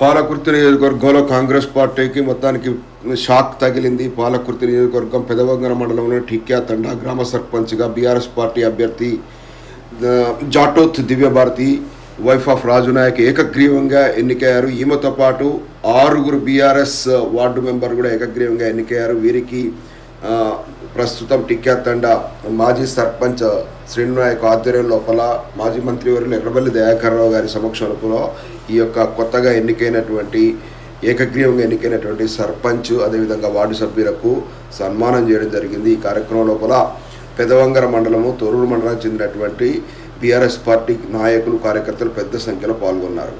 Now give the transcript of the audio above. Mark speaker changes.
Speaker 1: పాలకుర్తి నియోజకవర్గంలో కాంగ్రెస్ పార్టీకి మొత్తానికి షాక్ తగిలింది. పాలకుర్తి నియోజకవర్గం పెదవంగన మండలంలోని ఠిక్యా తండా గ్రామ సర్పంచ్గా బీఆర్ఎస్ పార్టీ అభ్యర్థి జాటోత్ దివ్యభారతి వైఫ్ ఆఫ్ రాజునాయక్ ఏకగ్రీవంగా ఎన్నికయ్యారు. ఈమెతో పాటు ఆరుగురు బీఆర్ఎస్ వార్డు మెంబర్ కూడా ఏకగ్రీవంగా ఎన్నికయ్యారు. వీరికి ప్రస్తుతం టిక్యా మాజీ సర్పంచ్ శ్రీనాయక్ ఆధ్వర్యం లోపల మాజీ మంత్రివర్యులు ఎర్రబల్లి దయాకరరావు గారి సమక్షంలో ఈ యొక్క కొత్తగా ఎన్నికైనటువంటి ఏకగ్రీవంగా ఎన్నికైనటువంటి సర్పంచ్ అదేవిధంగా వార్డు సభ్యులకు సన్మానం చేయడం జరిగింది. ఈ కార్యక్రమం లోపల పెదవంగర మండలము తొరూరు మండలానికి చెందినటువంటి బీఆర్ఎస్ పార్టీ నాయకులు కార్యకర్తలు పెద్ద సంఖ్యలో పాల్గొన్నారు.